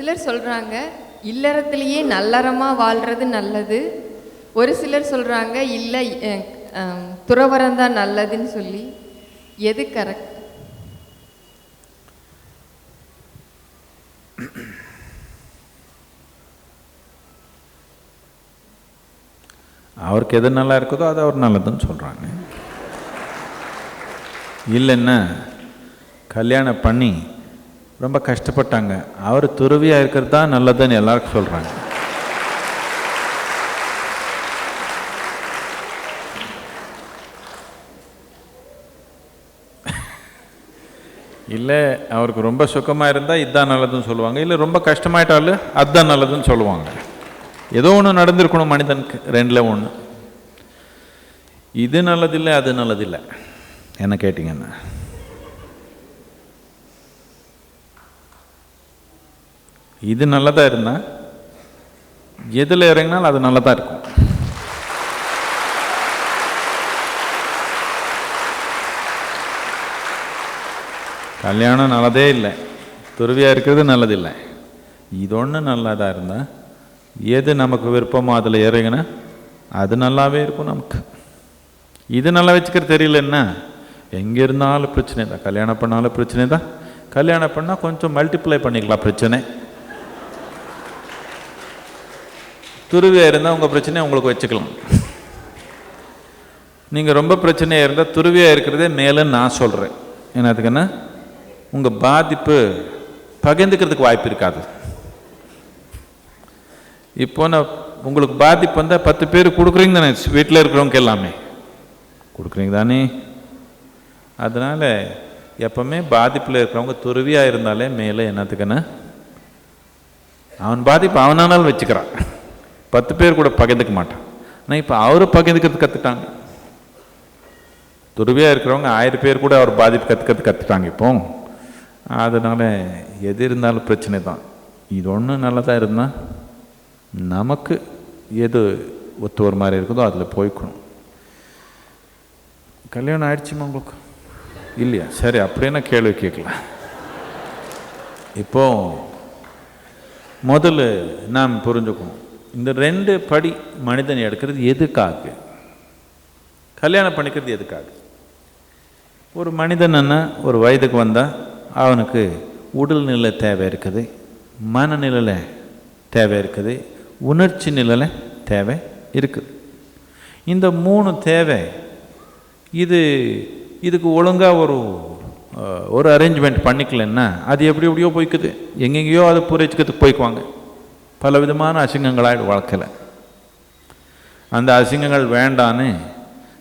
சிலர் சொல்கிறாங்க இல்லறத்திலேயே நல்லறமாக வாழ்கிறது நல்லது. ஒரு சிலர் சொல்கிறாங்க இல்லை துறவரம் தான் நல்லதுன்னு சொல்லி. எது கரெக்ட் அவருக்கு எது நல்லா இருக்குதோ அது அவர் நல்லதுன்னு சொல்கிறாங்க இல்லைன்னா கல்யாணம் பண்ணி ரொம்ப கஷ்டப்பட்டாங்க. அவர் துறவியாக இருக்கிறது தான் நல்லதுன்னு எல்லாருக்கும் சொல்கிறாங்க இல்லை அவருக்கு ரொம்ப சுகமாக இருந்தால் இதுதான் நல்லதுன்னு சொல்லுவாங்க. இல்லை ரொம்ப கஷ்டமாயிட்டாலும் அதுதான் நல்லதுன்னு சொல்லுவாங்க. ஏதோ ஒன்று நடந்திருக்கணும் மனிதனுக்கு ரெண்டில் ஒன்று இது நல்லதில்லை அது நல்லதில்லை. என்ன கேட்டிங்கன்னா இது நல்லதாக இருந்தால் எதில் இறங்கினாலும் அது நல்லதாக இருக்கும். கல்யாணம் நல்லதே இல்லை. துருவியாக இருக்கிறது நல்லதில்லை. இது ஒன்று நல்லதாக இருந்தால் எது நமக்கு விருப்பமோ அதில் இறங்கினா அது நல்லாவே இருக்கும் நமக்கு. இது நல்லா வச்சுக்கிறது தெரியலன்னா எங்கே இருந்தாலும் பிரச்சனை தான். கல்யாணம் பண்ணாலும் பிரச்சனை தான். கல்யாணம் பண்ணால் கொஞ்சம் மல்டிப்ளை பண்ணிக்கலாம் பிரச்சனை. துருவியாக இருந்தால் உங்கள் பிரச்சனையை உங்களுக்கு வச்சுக்கலாம். நீங்கள் ரொம்ப பிரச்சனையாக இருந்தால் துருவியாக இருக்கிறதே மேலேன்னு நான் சொல்கிறேன் என்னதுக்குன்னா உங்கள் பாதிப்பு பகிர்ந்துக்கிறதுக்கு வாய்ப்பு இருக்காது. இப்போ நான் உங்களுக்கு பாதிப்பு வந்தால் பத்து பேர் கொடுக்குறீங்க தானே வீட்டில் இருக்கிறவங்க எல்லாமே. கொடுக்குறீங்க தானே. அதனால் எப்பவுமே பாதிப்பில் இருக்கிறவங்க துருவியாக இருந்தாலே மேலே என்னத்துக்குன்னு அவன் பாதிப்பு அவனானாலும் வச்சுக்கிறான். பத்து பேர் கூட பகிர்ந்துக்க மாட்டான். ஆனால் இப்போ அவரு பகிர்ந்துக்கிறது கற்றுட்டாங்க துருவியாக இருக்கிறவங்க ஆயிரம் பேர் கூட அவர் பாதிப்பு கற்றுக்கிறது கற்றுட்டாங்க இப்போ. அதனால் எது இருந்தாலும் பிரச்சனை தான். இது ஒன்று நல்லதாக இருந்தால் நமக்கு எது ஒத்து ஒரு மாதிரி இருக்குதோ அதில் போய்க்கணும். கல்யாணம் ஆயிடுச்சுமா உங்களுக்கு? இல்லையா? சரி அப்படின்னா கேள்வி கேட்கலாம். இப்போ முதல்ல நாம் புரிஞ்சுக்கணும். இந்த ரெண்டு படி மனிதன் எடுக்கிறது எதுக்காக? கல்யாணம் பண்ணிக்கிறது எதுக்காக? ஒரு மனிதன் ஒரு வயதுக்கு வந்தால் அவனுக்கு உடல்நிலை தேவை இருக்குது மனநிலையில் தேவை இருக்குது உணர்ச்சி நிலையில் தேவை இருக்குது. இந்த மூணு தேவை இது இதுக்கு ஒழுங்காக ஒரு ஒரு அரேஞ்ச்மெண்ட் பண்ணிக்கலன்னா அது எப்படி எப்படியோ போய்க்குது. எங்கெங்கேயோ அதை பூரைச்சிக்கிறதுக்கு போய்க்குவாங்க. பல விதமான அசிங்கங்களாக வளர்க்கல அந்த அசிங்கங்கள் வேண்டான்னு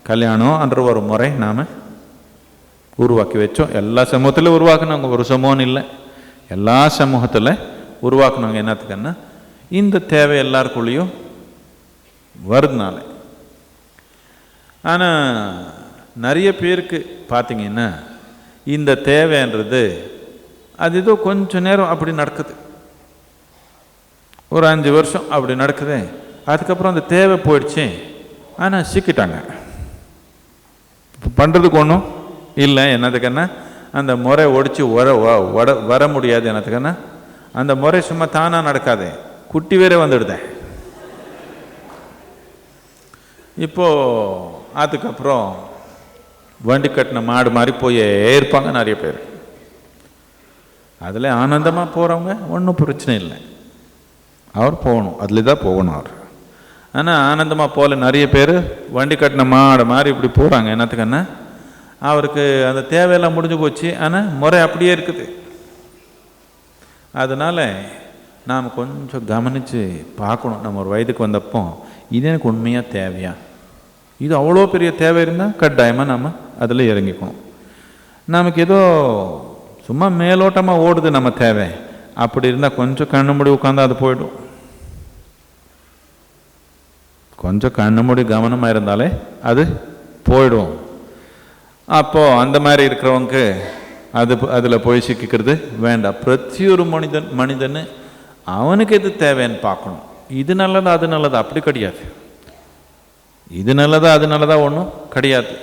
கல்யாணம்ன்ற ஒரு முறை நாம் உருவாக்கி வச்சோம் எல்லா சமூகத்திலும் உருவாக்குனாங்க ஒரு சமூகம் இல்லை எல்லா சமூகத்தில் உருவாக்குனாங்க என்னத்துக்குன்னா இந்த தேவை எல்லாருக்குள்ளேயும் வருதுனால ஆனால் நிறைய பேருக்கு பார்த்தீங்கன்னா இந்த தேவைன்றது அது ஏதோ கொஞ்ச நேரம் அப்படி நடக்குது ஒரு அஞ்சு வருஷம் அப்படி நடக்குது. அதுக்கப்புறம் அந்த தேவை போயிடுச்சு. ஆனால் சிக்கிட்டாங்க. பண்ணுறதுக்கு ஒன்றும் இல்லை. என்னத்துக்குன்னா அந்த முறை ஒடிச்சு வர வ- வட வர முடியாது. என்னத்துக்குன்னா அந்த முறை சும்மா தானாக நடக்காது. குட்டி வேற வந்துடுதேன் இப்போது அதுக்கப்புறம் வண்டி கட்டின மாடு மாதிரி போய் இருப்பாங்க நிறைய பேர். அதில் ஆனந்தமாக போகிறவங்க ஒன்றும் பிரச்சனை இல்லை. அவர் போகணும் அதில் தான் போகணும் அவர். ஆனால் ஆனந்தமாக போகல நிறைய பேர் வண்டி கட்டின மாடு மாதிரி இப்படி போகிறாங்க என்னத்துக்குன்னா அவருக்கு அந்த தேவையெல்லாம் முடிஞ்சு போச்சு ஆனால் முறை அப்படியே இருக்குது. அதனால் நாம் கொஞ்சம் கவனித்து பார்க்கணும் நம்ம ஒரு வயதுக்கு வந்தப்போ இது எனக்கு உண்மையாக தேவையா? இது அவ்வளோ பெரிய தேவை இருந்தால் கட்டாயமாக நம்ம அதில் இறங்கிக்கணும். நமக்கு ஏதோ சும்மா மேலோட்டமாக ஓடுது நம்ம தேவை. அப்படி இருந்தால் கொஞ்சம் கண்ணு மூடி உட்காந்தா அது போயிடும். கொஞ்சம் கண்ணு மூடி கவனமாக இருந்தாலே அது போயிடும். அப்போது அந்த மாதிரி இருக்கிறவங்க அது அதில் போய் சிக்கிக்கிறது வேண்டாம். பிரதி ஒரு மனிதன் மனிதன் அவனுக்கு எது தேவைன்னு பார்க்கணும். இது நல்லதா அது நல்லதா? அப்படி கிடையாது. இது நல்லதா அது நல்லதா ஒன்றும் கிடையாது.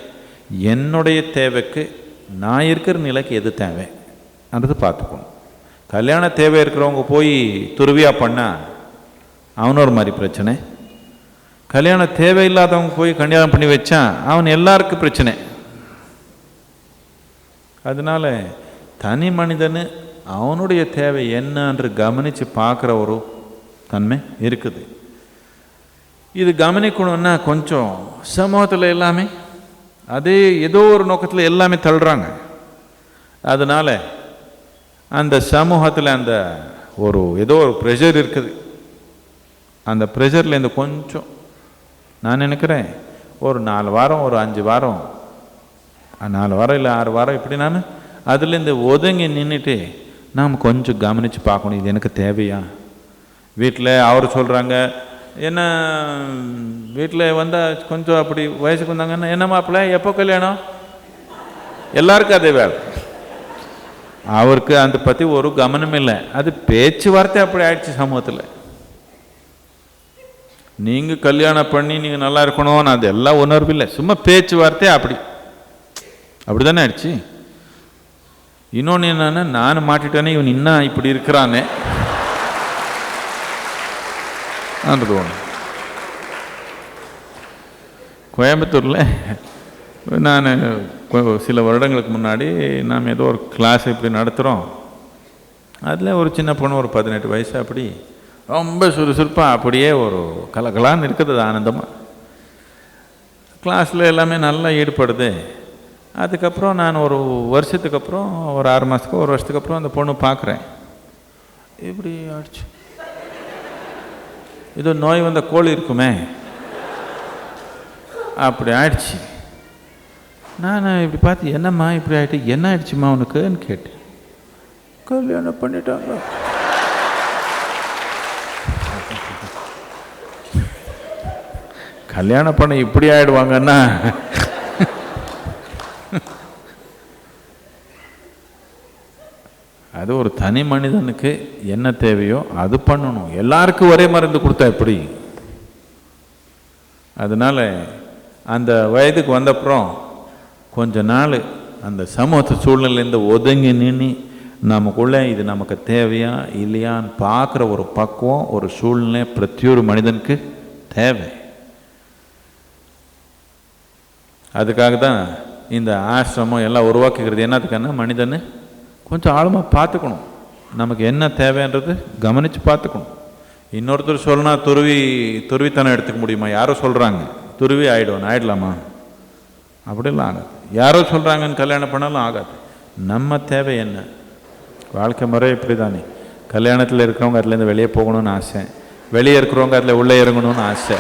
என்னுடைய தேவைக்கு நான் இருக்கிற நிலைக்கு எது தேவை? அது பார்த்துக்கணும். கல்யாண தேவை இருக்கிறவங்க போய் துருவியா பண்ணா அவன் ஒரு மாதிரி பிரச்சனை. கல்யாண தேவையில்லாதவங்க போய் கல்யாணம் பண்ணி வச்சான் அவன் எல்லாருக்கும் பிரச்சனை. அதனால தனி மனிதனு அவனுடைய தேவை என்னன்று கவனித்து பார்க்குற ஒரு தன்மை இருக்குது. இது கவனிக்கணும்னா கொஞ்சம் சமூகத்தில் எல்லாமே அதே ஏதோ ஒரு நோக்கத்தில் எல்லாமே தள்ளுறாங்க. அதனால அந்த சமூகத்தில் அந்த ஒரு ஏதோ ஒரு ப்ரெஷர் இருக்குது. அந்த ப்ரெஷர்லேருந்து கொஞ்சம் நான் நினைக்கிறேன் ஒரு நாலு வாரம் ஒரு அஞ்சு வாரம் நாலு வாரம் இல்லை ஆறு வாரம் இப்படி நான் அதுலேருந்து ஒதுங்கி நின்றுட்டு நாம் கொஞ்சம் கவனித்து பார்க்கணும் இது எனக்கு தேவையா? வீட்டில் அவர் சொல்கிறாங்க என்ன வீட்டில் வந்தால் கொஞ்சம் அப்படி வயசுக்கு வந்தாங்கன்னா என்ன மாப்பிள்ள எப்போ கல்யாணம்? எல்லாருக்கும் அதே வேலை. அவருக்கு அதை பற்றி ஒரு கவனம் இல்லை. அது பேச்சுவார்த்தை அப்படி ஆயிடுச்சு சமூகத்தில். நீங்கள் கல்யாணம் பண்ணி நீங்கள் நல்லா இருக்கணும்னு அது எல்லாம் உணர்வு இல்லை. சும்மா பேச்சுவார்த்தை அப்படி. அப்படி தானே ஆயிடுச்சு. இன்னொன்று என்னன்னா நான் மாட்டிட்டேனே இவன் இன்னும் இப்படி இருக்கிறானே. அது ஒன்று கோயம்புத்தூரில் நான் சில வருடங்களுக்கு முன்னாடி நாம் ஏதோ ஒரு கிளாஸ் இப்படி நடத்துகிறோம் அதில் ஒரு சின்ன பொண்ணு ஒரு பதினெட்டு வயசு அப்படி ரொம்ப சுறுசுறுப்பாக அப்படியே ஒரு கலகலான்னு இருக்குது அது ஆனந்தமாக கிளாஸில் எல்லாமே நல்லா ஈடுபடுது. அதுக்கப்புறம் நான் ஒரு வருஷத்துக்கு அப்புறம் ஒரு ஆறு மாதத்துக்கு ஒரு வருஷத்துக்கு அப்புறம் அந்த பொண்ணு பார்க்குறேன் இப்படி ஆடிச்சு இது நோய் வந்த கோழி இருக்குமே. அப்படி ஆயிடுச்சு. நான் இப்படி பார்த்து என்னம்மா இப்படி ஆயிட்டு? என்ன ஆயிடுச்சுமா உனக்குன்னு கேட்டேன். கல்யாணம் பண்ணிட்டாங்க. கல்யாணம் பண்ண இப்படி ஆயிடுவாங்கன்னா? அது ஒரு தனி மனிதனுக்கு என்ன தேவையோ அது பண்ணணும். எல்லாருக்கும் ஒரே மருந்து கொடுத்தா எப்படி? அதனால அந்த வயதுக்கு வந்தப்புறம் கொஞ்ச நாள் அந்த சமூக சூழ்நிலையிலேருந்து ஒதுங்கி நின்று நமக்குள்ளே இது நமக்கு தேவையா இல்லையான்னு பார்க்குற ஒரு பக்குவம் ஒரு சூழ்நிலை பிரத்தியொரு மனிதனுக்கு தேவை. அதுக்காக தான் இந்த ஆசிரமம் எல்லாம் உருவாக்குகிறது. என்னத்துக்குன்னா மனிதனை கொஞ்சம் ஆழமாக பார்த்துக்கணும். நமக்கு என்ன தேவைன்றது கவனித்து பார்த்துக்கணும். இன்னொருத்தர் சொல்லுனா துருவி துருவித்தனம் எடுத்துக்க முடியுமா? யாரோ சொல்கிறாங்க துருவி ஆகிடும் ஆயிடலாமா? அப்படிலாம் ஆகாது. யாரோ சொல்கிறாங்கன்னு கல்யாணம் பண்ணாலும் ஆகாது. நம்ம தேவை என்ன? வாழ்க்கை முறை இப்படி தானே கல்யாணத்தில் இருக்கிறவங்க அதுலேருந்து வெளியே போகணும்னு ஆசை. வெளியே இருக்கிறவங்க அதில் உள்ளே இறங்கணும்னு ஆசை.